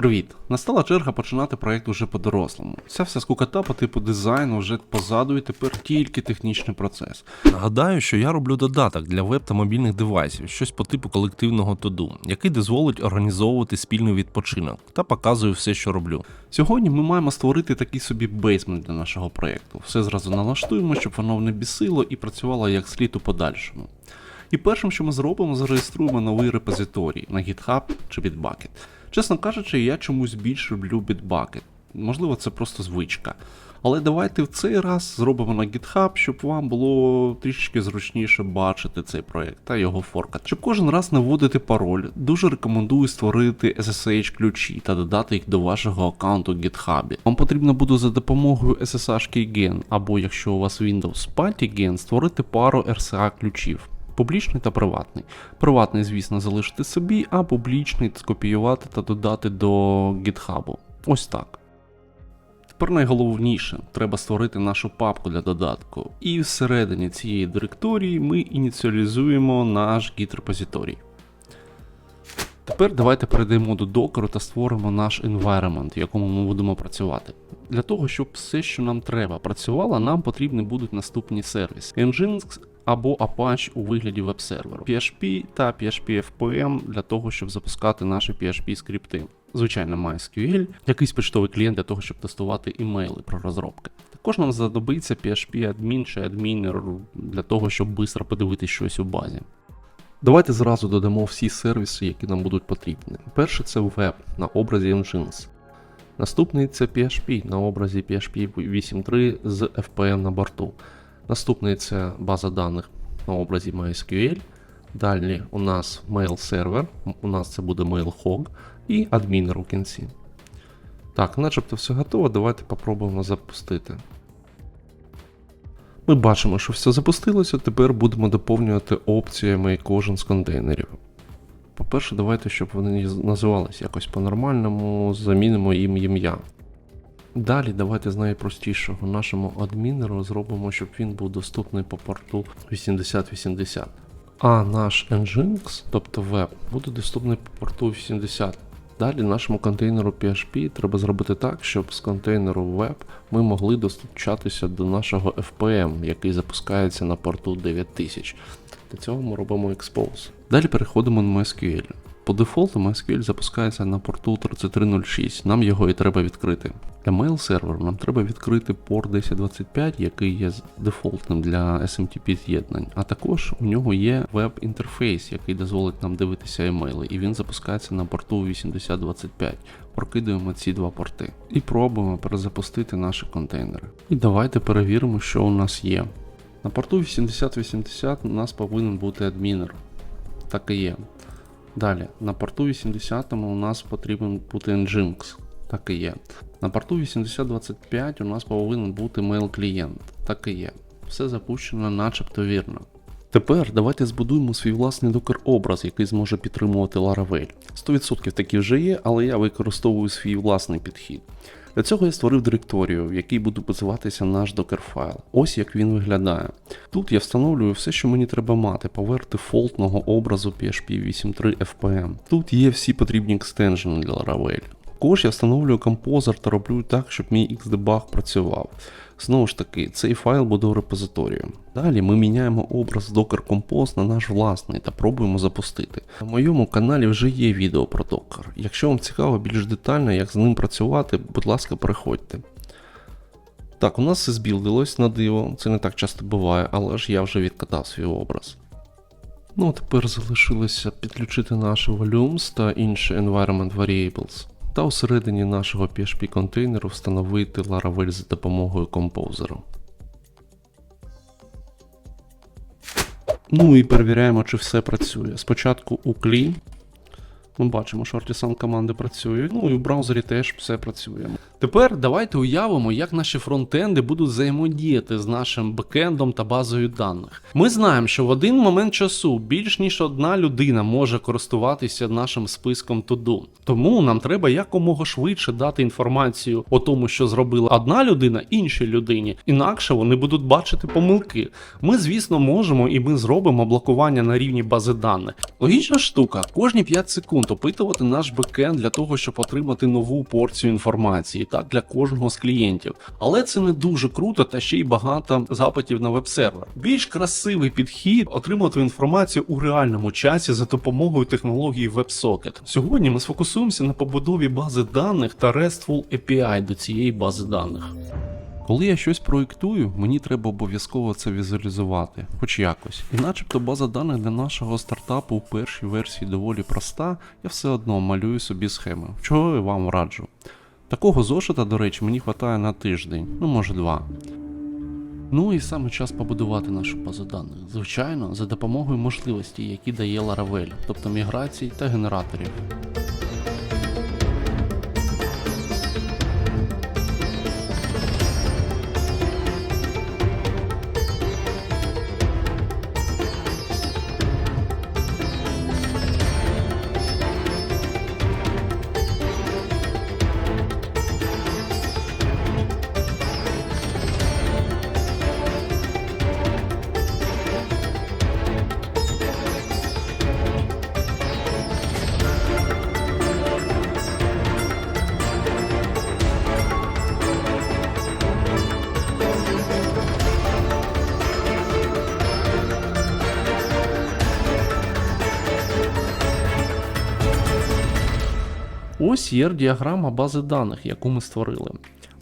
Привіт! Настала черга починати проєкт уже по-дорослому. Ця вся скукота по типу дизайну вже позаду і тепер тільки технічний процес. Нагадаю, що я роблю додаток для веб та мобільних девайсів, щось по типу колективного тоду, який дозволить організовувати спільний відпочинок та показую все, що роблю. Сьогодні ми маємо створити такий собі бейсмент для нашого проєкту. Все зразу налаштуємо, щоб воно не бісило і працювало як слід у подальшому. І першим, що ми зробимо, зареєструємо новий репозиторій на GitHub чи Bitbucket. Чесно кажучи, я чомусь більш люблю Bitbucket. Можливо, це просто звичка. Але давайте в цей раз зробимо на GitHub, щоб вам було трішечки зручніше бачити цей проект та його форкати. Щоб кожен раз не вводити пароль, дуже рекомендую створити SSH ключі та додати їх до вашого аккаунту GitHub. Вам потрібно буде за допомогою SSH Keygen, або якщо у вас Windows Party Gen, створити пару RCA ключів. Публічний та приватний. Приватний, звісно, залишити собі, а публічний скопіювати та додати до GitHub. Ось так. Тепер найголовніше, треба створити нашу папку для додатку. І всередині цієї директорії ми ініціалізуємо наш git репозиторій. Тепер давайте перейдемо до докеру та створимо наш environment, в якому ми будемо працювати. Для того, щоб все, що нам треба, працювало, нам потрібні будуть наступні сервіси: Nginx або Apache у вигляді веб-серверу, PHP та PHP FPM для того, щоб запускати наші PHP скрипти. Звичайно, MySQL, якийсь почтовий клієнт для того, щоб тестувати імейли про розробки. Також нам знадобиться PHP адмін чи адмінер для того, щоб швидко подивитися щось у базі. Давайте зразу додамо всі сервіси, які нам будуть потрібні. Перший це веб на образі Nginx. Наступний це PHP на образі PHP 8.3 з FPM на борту. Наступний це база даних на образі MySQL. Далі у нас mail сервер, у нас це буде MailHog і адмінер у кінці. Так, начебто все готово, давайте попробуємо запустити. Ми бачимо, що все запустилося, тепер будемо доповнювати опціями кожен з контейнерів. По-перше, давайте, щоб вони називалися якось по-нормальному, замінимо їм ім'я. Далі давайте з найпростішого нашому адмінеру зробимо, щоб він був доступний по порту 8080. А наш Nginx, тобто веб, буде доступний по порту 80. Далі нашому контейнеру PHP треба зробити так, щоб з контейнеру web ми могли достучатися до нашого FPM, який запускається на порту 9000. Для цього ми робимо expose. Далі переходимо на MySQL. По дефолту MySQL запускається на порту 3306, нам його і треба відкрити. Mail серверу нам треба відкрити порт 1025, який є дефолтним для SMTP з'єднань, а також у нього є веб-інтерфейс, який дозволить нам дивитися емейли, і він запускається на порту 8025. Прокидуємо ці два порти і пробуємо перезапустити наші контейнери. І давайте перевіримо, що у нас є. На порту 8080 у нас повинен бути адмінер. Так і є. Далі, на порту 80 у нас потрібен бути Nginx. Так і є. На порту 8025 у нас повинен бути mail клієнт. Так і є. Все запущено начебто вірно. Тепер давайте збудуємо свій власний докер образ, який зможе підтримувати Laravel. 100% такі вже є, але я використовую свій власний підхід. Для цього я створив директорію, в якій буде базуватися наш докер-файл. Ось як він виглядає. Тут я встановлюю все, що мені треба мати, поверх дефолтного образу PHP 8.3 FPM. Тут є всі потрібні екстенжени для Laravel. Також я встановлюю композер та роблю так, щоб мій Xdebug працював. Знову ж таки, цей файл буде в репозиторію. Далі ми міняємо образ Docker Compose на наш власний та пробуємо запустити. На моєму каналі вже є відео про Docker. Якщо вам цікаво більш детально, як з ним працювати, будь ласка, переходьте. Так, у нас все збілдилось на диво, це не так часто буває, але ж я вже відкатав свій образ. Ну а тепер залишилося підключити наші volumes та інші environment variables. Та усередині нашого PHP контейнеру встановити Laravel за допомогою композера. Ну і перевіряємо, чи все працює. Спочатку у клі. Ми бачимо, що Artisan команди працюють. Ну і в браузері теж все працює. Тепер давайте уявимо, як наші фронтенди будуть взаємодіяти з нашим бекендом та базою даних. Ми знаємо, що в один момент часу більш ніж одна людина може користуватися нашим списком to-do. Тому нам треба якомога швидше дати інформацію о тому, що зробила одна людина іншій людині, інакше вони будуть бачити помилки. Ми, звісно, можемо і ми зробимо блокування на рівні бази даних. Логічна штука, кожні 5 секунд пункт опитувати наш бекенд для того, щоб отримати нову порцію інформації, так для кожного з клієнтів. Але це не дуже круто та ще й багато запитів на веб-сервер. Більш красивий підхід отримати інформацію у реальному часі за допомогою технології WebSocket. Сьогодні ми сфокусуємося на побудові бази даних та RESTful API до цієї бази даних. Коли я щось проєктую, мені треба обов'язково це візуалізувати, хоч якось. І начебто база даних для нашого стартапу у першій версії доволі проста, я все одно малюю собі схеми, чого я вам раджу. Такого зошита, до речі, мені вистачає на тиждень, ну може два. Ну і саме час побудувати нашу базу даних. Звичайно, за допомогою можливостей, які дає Laravel, тобто міграцій та генераторів. Ось є діаграма бази даних, яку ми створили.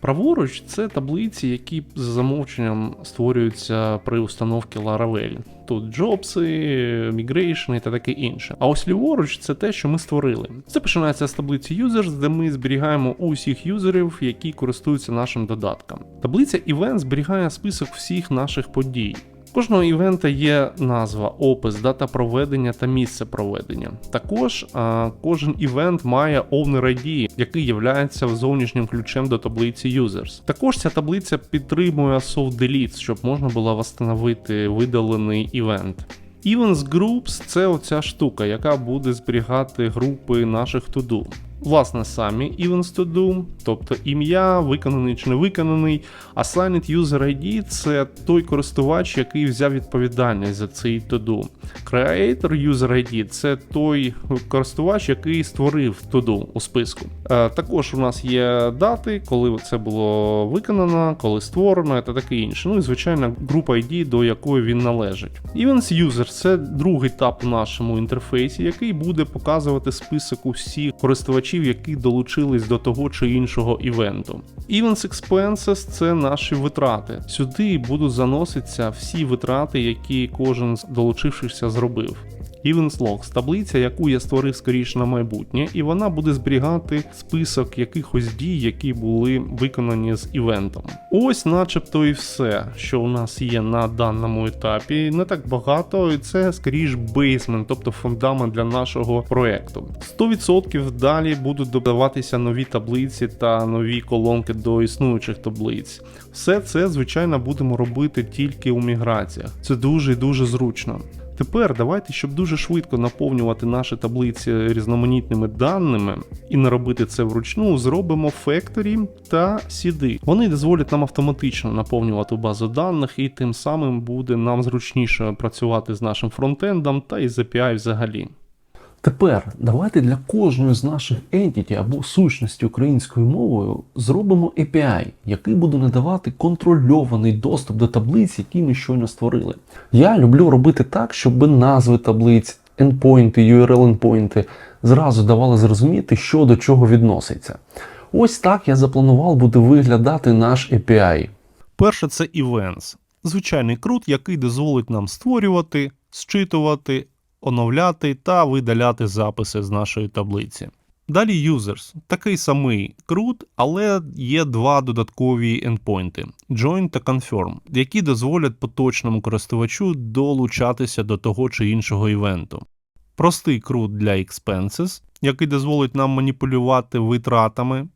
Праворуч це таблиці, які за замовченням створюються при установці Laravel. Тут джобси, мігрейшни та таке інше. А ось ліворуч це те, що ми створили. Це починається з таблиці Users, де ми зберігаємо усіх юзерів, які користуються нашим додатком. Таблиця Event зберігає список всіх наших подій. Кожного івента є назва, опис, дата проведення та місце проведення. Також а, кожен івент має owner ID, який є зовнішнім ключем до таблиці users. Також ця таблиця підтримує soft deletes, щоб можна було встановити видалений івент. Events Groups це оця штука, яка буде зберігати групи наших to-do. Власне, самі Events to do, тобто ім'я, виконаний чи не виконаний. Assigned User ID це той користувач, який взяв відповідальність за цей to-do. Creator User ID це той користувач, який створив to-do у списку. Е, також у нас є дати, коли це було виконано, коли створено та таке інше. Ну і звичайно, група ID, до якої він належить. Events User це другий етап у нашому інтерфейсі, який буде показувати список усіх користувачів, які долучились до того чи іншого івенту. Events Expenses це наші витрати. Сюди будуть заноситися всі витрати, які кожен з долучившихся зробив. Events Logs – таблиця, яку я створив скоріше на майбутнє, і вона буде зберігати список якихось дій, які були виконані з івентом. Ось, начебто, і все, що у нас є на даному етапі. Не так багато, і це скоріш бейсмент, тобто фундамент для нашого проекту. 100% далі будуть додаватися нові таблиці та нові колонки до існуючих таблиць. Все це, звичайно, будемо робити тільки у міграціях. Це дуже і дуже зручно. Тепер давайте, щоб дуже швидко наповнювати наші таблиці різноманітними даними і не робити це вручну, зробимо Factory та CD. Вони дозволять нам автоматично наповнювати базу даних, і тим самим буде нам зручніше працювати з нашим фронтендом та із API взагалі. Тепер давайте для кожної з наших entity або сущності українською мовою зробимо API, який буде надавати контрольований доступ до таблиць, які ми щойно створили. Я люблю робити так, щоб назви таблиць, endpoinти, URL endpoinти зразу давали зрозуміти, що до чого відноситься. Ось так я запланував буде виглядати наш API. Перше це Events. Звичайний крут, який дозволить нам створювати, зчитувати, оновляти та видаляти записи з нашої таблиці. Далі Users. Такий самий крут, але є два додаткові ендпойнти Join та Confirm, які дозволять поточному користувачу долучатися до того чи іншого івенту. Простий крут для Expenses, який дозволить нам маніпулювати витратами.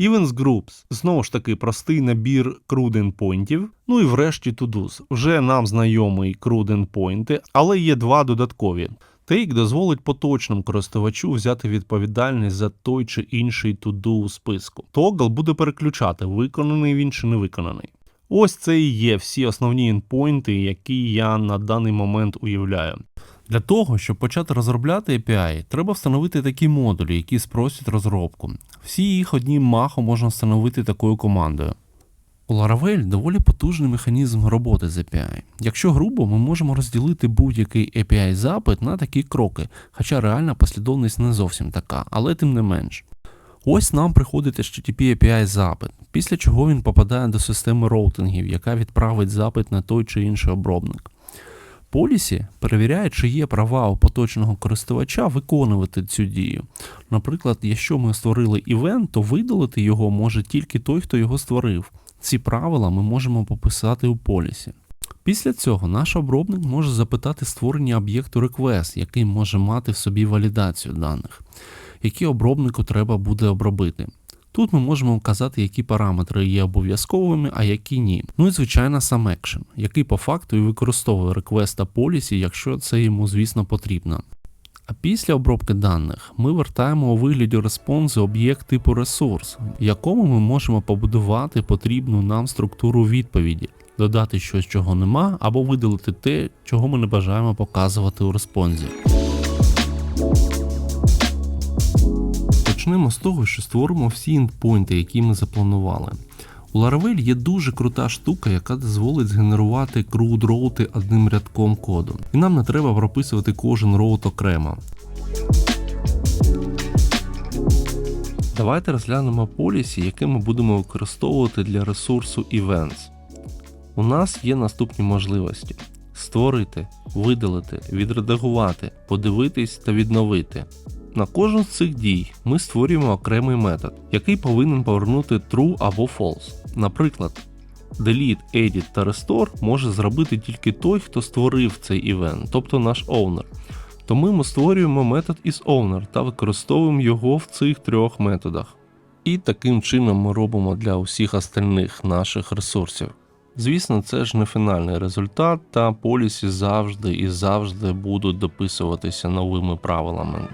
Events Groups знову ж таки простий набір endpointів. Ну і врешті To-Dos. Вже нам знайомий endpoinти, але є два додаткові. Take дозволить поточному користувачу взяти відповідальність за той чи інший to-do у списку. Toggle буде переключати, виконаний він чи не виконаний. Ось це і є всі основні ендпойнти, які я на даний момент уявляю. Для того, щоб почати розробляти API, треба встановити такі модулі, які спростять розробку. Всі їх одним махом можна встановити такою командою. У Laravel доволі потужний механізм роботи з API. Якщо грубо, ми можемо розділити будь-який API запит на такі кроки, хоча реальна послідовність не зовсім така, але тим не менш. Ось нам приходить HTTP API запит, після чого він попадає до системи роутингів, яка відправить запит на той чи інший обробник. Полісі перевіряє, чи є права у поточного користувача виконувати цю дію. Наприклад, якщо ми створили івент, то видалити його може тільки той, хто його створив. Ці правила ми можемо пописати у полісі. Після цього наш обробник може запитати створення об'єкту request, який може мати в собі валідацію даних, які обробнику треба буде обробити. Тут ми можемо вказати, які параметри є обов'язковими, а які ні. Ну і звичайно сам екшен, який по факту і використовує request та полісі, якщо це йому, звісно, потрібно. А після обробки даних ми вертаємо у вигляді респонсу об'єкт типу ресурс, в якому ми можемо побудувати потрібну нам структуру відповіді, додати щось, чого нема, або видалити те, чого ми не бажаємо показувати у респонсі. Почнемо з того, що створимо всі ендпойнти, які ми запланували. У Laravel є дуже крута штука, яка дозволить згенерувати CRUD роути одним рядком коду. І нам не треба прописувати кожен роут окремо. Давайте розглянемо полісі, яке ми будемо використовувати для ресурсу Events. У нас є наступні можливості: створити, видалити, відредагувати, подивитись та відновити. На кожен з цих дій ми створюємо окремий метод, який повинен повернути true або false. Наприклад, delete, edit та restore може зробити тільки той, хто створив цей івент, тобто наш owner. Тому ми створюємо метод isOwner та використовуємо його в цих трьох методах. І таким чином ми робимо для усіх остальних наших ресурсів. Звісно, це ж не фінальний результат, та полісі завжди і завжди будуть дописуватися новими правилами.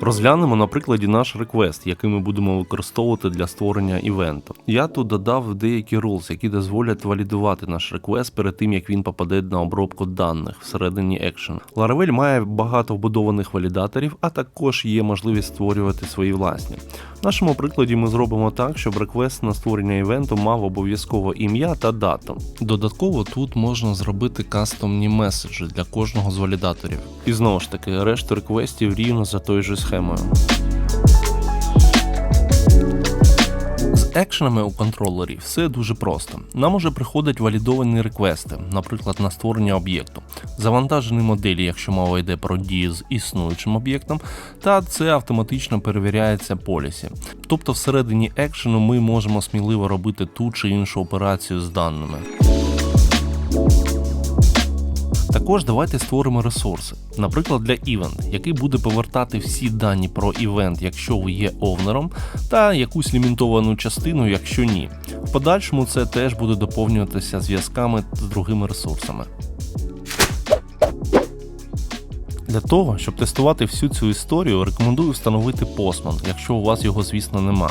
Розглянемо на прикладі наш реквест, який ми будемо використовувати для створення івенту. Я тут додав деякі rules, які дозволять валідувати наш реквест перед тим, як він попаде на обробку даних всередині Action. Laravel має багато вбудованих валідаторів, а також є можливість створювати свої власні. В нашому прикладі ми зробимо так, щоб реквест на створення івенту мав обов'язково ім'я та дату. Додатково тут можна зробити кастомні меседжі для кожного з валідаторів. І знову ж таки, решту реквестів рівно за тою же схемою. З екшенами у контролері все дуже просто. Нам уже приходять валідовані реквести, наприклад, на створення об'єкту, завантажені моделі, якщо мова йде про дії з існуючим об'єктом, та це автоматично перевіряється полісі. Тобто всередині екшену ми можемо сміливо робити ту чи іншу операцію з даними. Також давайте створимо ресурси, наприклад, для Event, який буде повертати всі дані про івент, якщо ви є овнером, та якусь лімітовану частину, якщо ні. В подальшому це теж буде доповнюватися зв'язками з другими ресурсами. Для того, щоб тестувати всю цю історію, рекомендую встановити Postman, якщо у вас його, звісно, нема.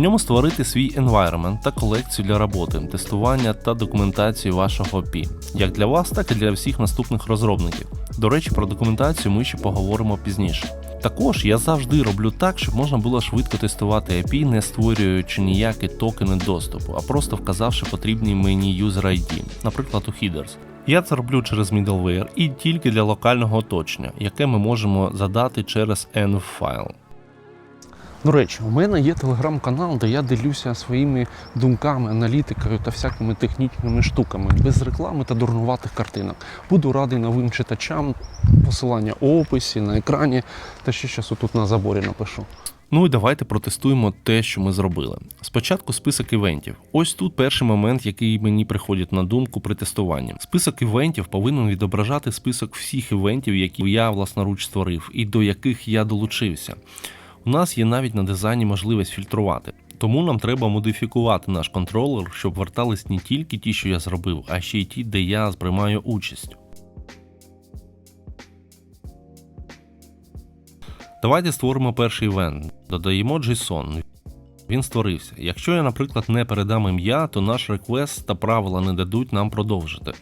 В ньому створити свій environment та колекцію для роботи, тестування та документацію вашого API, як для вас, так і для всіх наступних розробників. До речі, про документацію ми ще поговоримо пізніше. Також я завжди роблю так, щоб можна було швидко тестувати API, не створюючи ніякі токени доступу, а просто вказавши потрібні мені user ID, наприклад, у headers. Я це роблю через middleware і тільки для локального оточення, яке ми можемо задати через env файл. До речі, у мене є телеграм-канал, де я ділюся своїми думками, аналітикою та всякими технічними штуками, без реклами та дурнуватих картинок. Буду радий новим читачам. Посилання у описі, на екрані, та ще щось тут на заборі напишу. Ну і давайте протестуємо те, що ми зробили. Спочатку список івентів. Ось тут перший момент, який мені приходить на думку при тестуванні. Список івентів повинен відображати список всіх івентів, які я власноруч створив, і до яких я долучився. У нас є навіть на дизайні можливість фільтрувати. Тому нам треба модифікувати наш контролер, щоб вертались не тільки ті, що я зробив, а ще й ті, де я приймаю участь. Давайте створимо перший івент. Додаємо JSON. Він створився. Якщо я, наприклад, не передам ім'я, то наш реквест та правила не дадуть нам продовжити.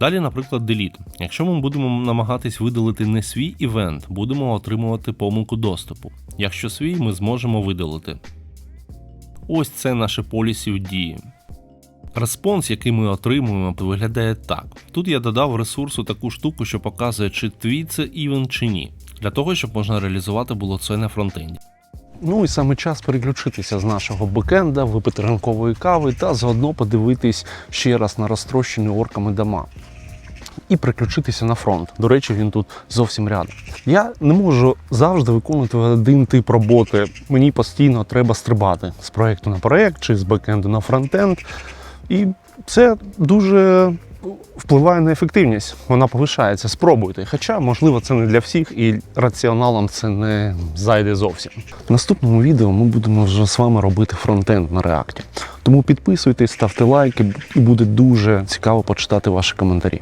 Далі, наприклад, delete. Якщо ми будемо намагатись видалити не свій івент, будемо отримувати помилку доступу. Якщо свій, ми зможемо видалити. Ось це наше полісі в дії. Респонс, який ми отримуємо, виглядає так. Тут я додав ресурсу таку штуку, що показує, чи твій це івент чи ні, для того, щоб можна реалізувати було це на фронтенді. Ну і саме час переключитися з нашого бекенда, випити ранкової кави та заодно подивитись ще раз на розтрощені орками дома. І переключитися на фронт. До речі, він тут зовсім рядом. Я не можу завжди виконувати один тип роботи. Мені постійно треба стрибати з проєкту на проєкт чи з бекенду на фронтенд. І це дуже впливає на ефективність. Вона повишається. Спробуйте. Хоча, можливо, це не для всіх, і раціоналам це не зайде зовсім. В наступному відео ми будемо вже з вами робити фронтенд на реакті. Тому підписуйтесь, ставте лайки, і буде дуже цікаво почитати ваші коментарі.